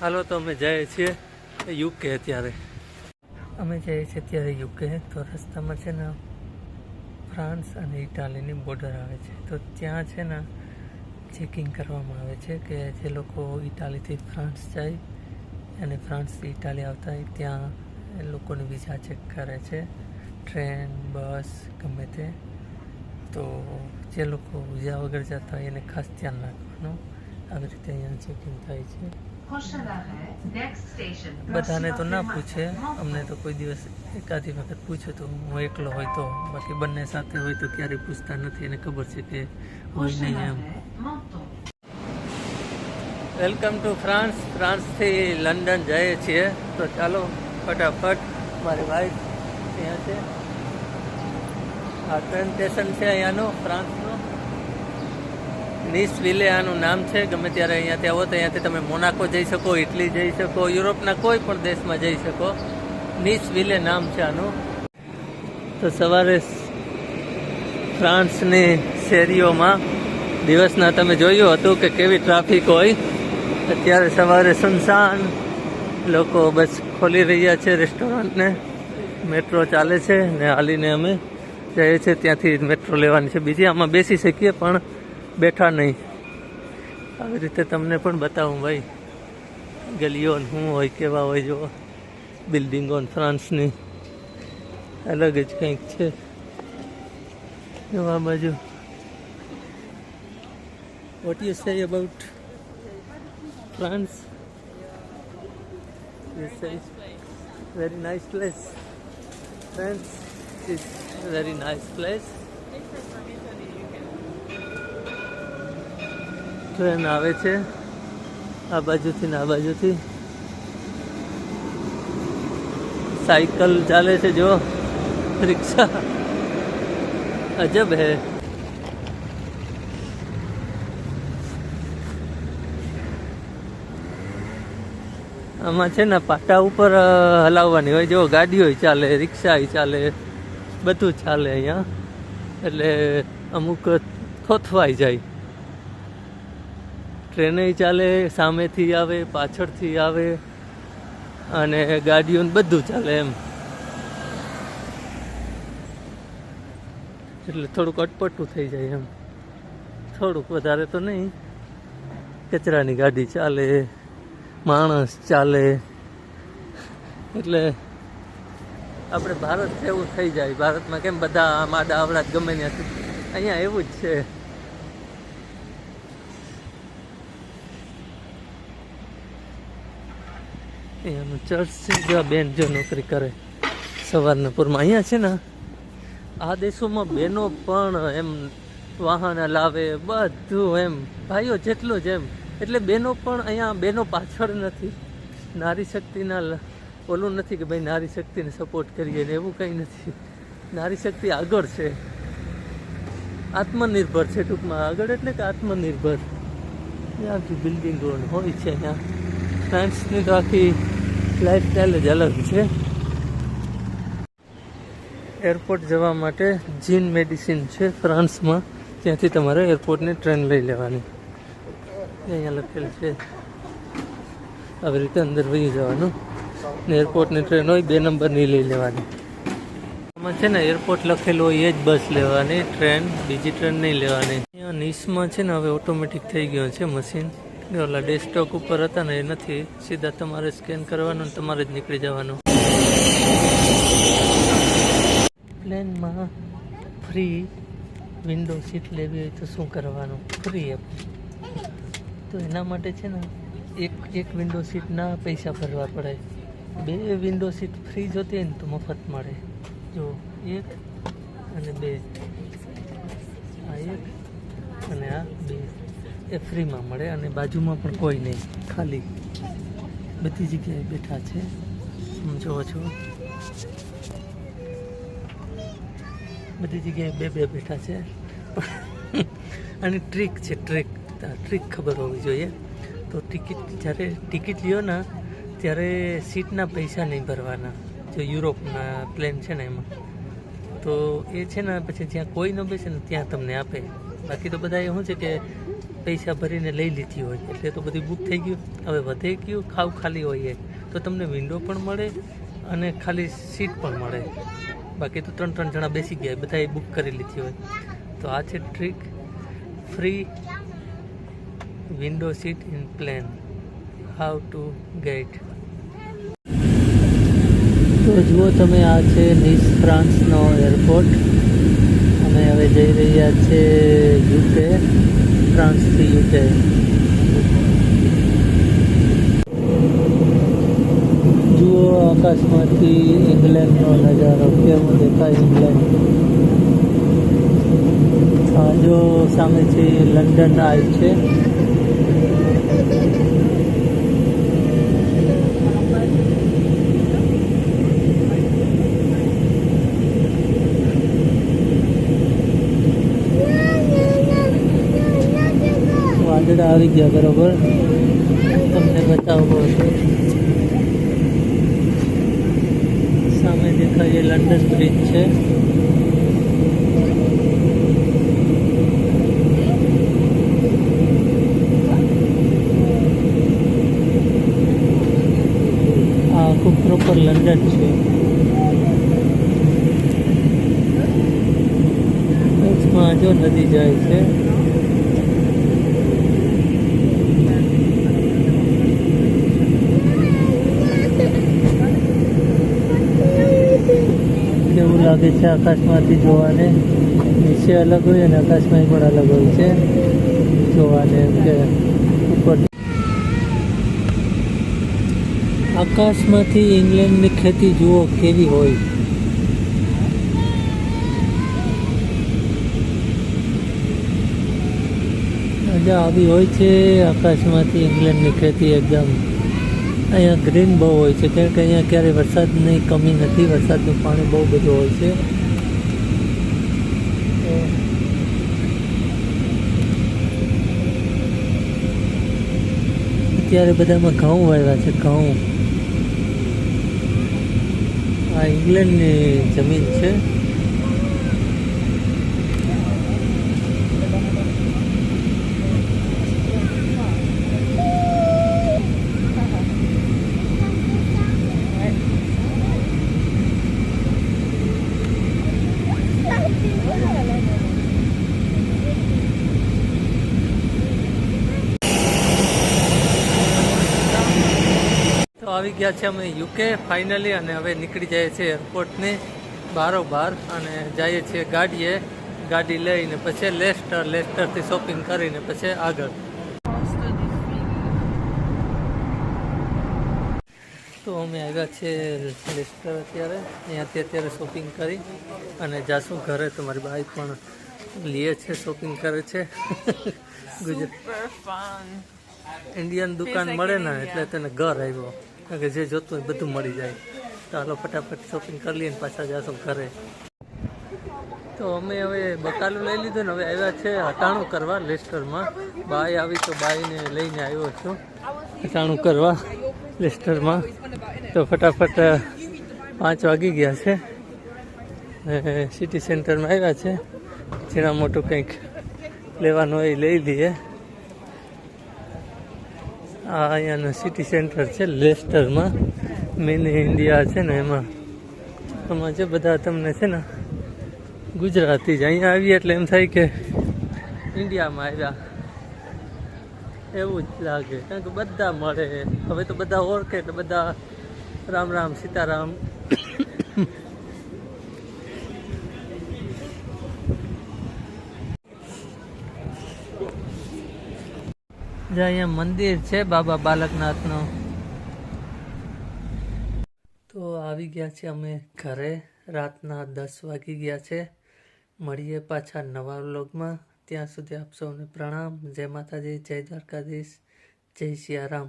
હાલો, તો અમે જઈએ છીએ યુકે અત્યારે. અમે જઈએ છીએ અત્યારે યુકે, તો રસ્તામાં છે ને ફ્રાન્સ અને ઇટાલીની બોર્ડર આવે છે. તો ત્યાં છે ને ચેકિંગ કરવામાં આવે છે કે જે લોકો ઇટાલીથી ફ્રાન્સ જાય અને ફ્રાન્સથી ઇટાલી આવતા હોય, ત્યાં એ લોકોને વિઝા ચેક કરે છે. ટ્રેન, બસ, ગમે તે. તો જે લોકો વિઝા વગર જતા હોય એને ખાસ ધ્યાન રાખવાનું. આવી રીતે અહીંયા ચેકિંગ થાય છે. બધાને તો ના પૂછે. અમને તો કોઈ દિવસ એકાદી વખત પૂછે તો હું એકલો હોય તો, બાકી બંને સાથે હોય તો ક્યારેય પૂછતા નથી એને ખબર છે કે હોય નહીં એમ. Welcome to France. ફ્રાન્સથી લંડન જઈએ છીએ. તો ચાલો, ફટાફટ, મારી વાઈફ ત્યાં છે. આ ટ્રેન સ્ટેશન છે અહીંયાનું, ફ્રાન્સનું. નીસ વિલે આનું નામ છે. ગમે ત્યારે અહીંયાથી આવો તો અહીંયાથી તમે મોનાકો જઈ શકો, ઇટલી જઈ શકો, યુરોપના કોઈ પણ દેશમાં જઈ શકો. નિસ વિલે નામ છે આનું. તો સવારે ફ્રાન્સની શેરીઓમાં દિવસના તમે જોયું હતું કે કેવી ટ્રાફિક હોય. અત્યારે સવારે સુનસાન લોકો બસ ખોલી રહ્યા છે રેસ્ટોરન્ટને. મેટ્રો ચાલે છે ને હાલીને અમે જઈએ છીએ. ત્યાંથી મેટ્રો લેવાની છે. બીજી આમાં બેસી શકીએ પણ બેઠા નહીં. આવી રીતે તમને પણ બતાવું ભાઈ. ગલીઓ શું હોય, કેવા હોય જો બિલ્ડિંગો ફ્રાન્સની. અલગ જ કંઈક છે. એવા બાજુ. What you say about France very nice place France is very train આવે છે. આ બાજુથી ને આ બાજુથી. સાયકલ ચાલે છે, જો. રિક્ષા. અજબ હે. આમાં છે ને પાટા ઉપર હલાવવાની હોય. જો ગાડીઓ ચાલે, રિક્ષા ચાલે, બધું ચાલે અહીંયા. એટલે અમુક થોથવાઈ જાય. ટ્રેને ચાલે, સામેથી આવે, પાછળથી આવે, અને ગાડીઓને બધું ચાલે એમ. એટલે થોડુંક અટપટું થઈ જાય એમ. થોડુંક વધારે તો નહીં. કચરાની ગાડી ચાલે, માણસ ચાલે. એટલે આપણે ભારત એવું થઈ જાય. ભારતમાં કેમ બધા માડા આવડા ગમે ત્યાંથી. અહીંયા એવું જ છે. અહીંયાનું ચર્ચ છે, જો બેન જો નોકરી કરે સવારના પૂરમાં. અહીંયા છે ને, આ દેશોમાં બેનો પણ એમ વાહન લાવે, બધું એમ, ભાઈઓ જેટલું જ એમ. એટલે બેનો પણ અહીંયા, બેનો પાછળ નથી. નારી શક્તિના ઓલું નથી કે ભાઈ નારી શક્તિને સપોર્ટ કરીએ ને એવું કંઈ નથી. નારી શક્તિ આગળ છે. આત્મનિર્ભર છે ટૂંકમાં. આગળ એટલે કે આત્મનિર્ભર. આખી બિલ્ડિંગો હોય છે અહીંયા ફ્રાન્સની તો આખી લાઈફસ્ટાઈલ જ અલગ છે. એરપોર્ટ જવા માટે જીન મેડિસિન છે ફ્રાન્સમાં. ત્યાંથી તમારે એરપોર્ટની ટ્રેન લઈ લેવાની. અહીંયા લખેલ છે. આવી રીતે અંદર વહી જવાનું. ને એરપોર્ટની ટ્રેન હોય, બે નંબરની લઈ લેવાની. આમાં છે ને એરપોર્ટ લખેલું હોય, એ જ બસ લેવાની. ટ્રેન બીજી ટ્રેન નહીં લેવાની. અહીંયા નીસમાં છે ને, હવે ઓટોમેટિક થઈ ગયો છે મશીન ઓલા ડેસ્કટોપ ઉપર હતા ને એ નથી. સીધા તમારે સ્કેન કરવાનું તમારે જ નીકળી જવાનું. પ્લેનમાં ફ્રી વિન્ડો સીટ લેવી હોય તો શું કરવાનું? ફ્રી એમ. તો એના માટે છે ને એક એક વિન્ડો સીટના પૈસા ભરવા પડે. બે વિન્ડો સીટ ફ્રી જોતી હોય ને તો મફત મળે. જો એક અને બે. આ એક અને આ બે. એ ફ્રીમાં મળે અને બાજુમાં પણ કોઈ નહીં. ખાલી બધી જગ્યાએ બેઠા છે. જોવો છો? બધી જગ્યાએ બે બે બેઠા છે. અને ટ્રીક છે, ટ્રીક. ટ્રીક ખબર હોવી જોઈએ. તો ટિકિટ જ્યારે ટિકિટ લ્યો ને, ત્યારે સીટના પૈસા નહીં ભરવાના. જો યુરોપના પ્લેન છે ને એમાં. તો એ છે ને, પછી જ્યાં કોઈ ન બેસે ને, ત્યાં તમને આપે. બાકી તો બધા એ શું છે કે પૈસા ભરીને લઈ લીધી હોય, એટલે તો બધું બુક થઈ ગયું. હવે વધે ગયું, ખાવ ખાલી હોઈએ તો તમને વિન્ડો પણ મળે અને ખાલી સીટ પણ મળે. બાકી તો ત્રણ ત્રણ જણા બેસી ગયા, બધાએ બુક કરી લીધી હોય. તો આ છે trick free window seat in plane how to get તો જુઓ તમે આ છે નિસ ફ્રાન્સનો એરપોર્ટ અમે હવે જઈ રહ્યા છે યુકે ફ્રાન્સથી UK. જુઓ આકાશમાંથી ઇંગ્લેન્ડનો નજારો, કેવો દેખાય ઇંગ્લેન્ડ જો સામે છે લંડન આઈ છે વાદળા આવી ગયા બરોબર? તમને બતાવો સામે દેખાય એ લંડન બ્રિજ છે. આ આખું પ્રોપર લંડન છે. જો નદી જાય છે. કેવું લાગે છે આકાશમાંથી જોવાને. નીચે અલગ હોય અને આકાશમાં પણ અલગ હોય છે. જોવાને કે ઉપર. આકાશમાંથી ઇંગ્લેન્ડની ખેતી જુઓ કેવી હોય. મજા આવી હોય છે આકાશમાંથી ઇંગ્લેન્ડની ખેતી એકદમ. અહીંયા ગ્રીન બહુ હોય છે, કારણ કે અહીંયા ક્યારેય વરસાદની કમી નથી, વરસાદનું પાણી બહુ બધું હોય છે. અત્યારે બધામાં ઘઉં વાવ્યા છે, ઘઉં. આ ઇંગ્લેન્ડની જમીન છે. તો આવી ગયા છે અમે યુકે ફાઇનલી અને હવે નીકળી જાય છે એરપોર્ટની બારોબાર અને જઈએ છીએ ગાડીએ ગાડી લઈને પછી લેસ્ટર લેસ્ટરથી શોપિંગ કરીને પછી આગળ. તો અમે આવ્યા છે લેસ્ટર અત્યારે અહીંયાથી અત્યારે શોપિંગ કરી અને જાશું ઘરે. તો મારી બાઈક પણ લે છે શોપિંગ કરે છે. ગુજરાત ઇન્ડિયન દુકાન મળે ને એટલે તને ઘર આવ્યો કારણ કે જે જોતું હોય બધું મળી જાય. તો હાલો ફટાફટ શોપિંગ કરી લઈએ ને પાછા જાશો ઘરે. તો અમે હવે બકાલું લઈ લીધું ને હવે આવ્યા છે હટાણું કરવા લેસ્ટરમાં. બાઈ આવી તો બાઈને લઈને આવ્યો છું. હટાણું કરવા લેસ્ટરમાં. તો ફટાફટ પાંચ વાગી ગયા છે. સિટી સેન્ટરમાં આવ્યા છે. જેના મોટું કંઈક લેવાનું હોય લઈ લઈએ. આ અહીંયાનું સિટી સેન્ટર છે, લેસ્ટરમાં. મિની ઇન્ડિયા છે ને એમાં. એમાં જે બધા તમને છે ને, ગુજરાતી જ. અહીંયા આવીએ એટલે એમ થાય કે ઇન્ડિયામાં આવ્યા. એવું જ લાગે. કારણ કે બધા મળે. હવે તો બધા ઓળખે એટલે બધા રામ રામ, સીતારામ જે અહીંયા મંદિર છે બાબા બાલકનાથનું. તો આવી ગયા છે અમે ઘરે, રાતના દસ વાગી ગયા છે. મળીએ પાછા નવા વ્લોગમાં. ત્યાં સુધી આપ સૌને પ્રણામ. જય માતાજી, જય દ્વારકાધીશ, જય સિયારામ.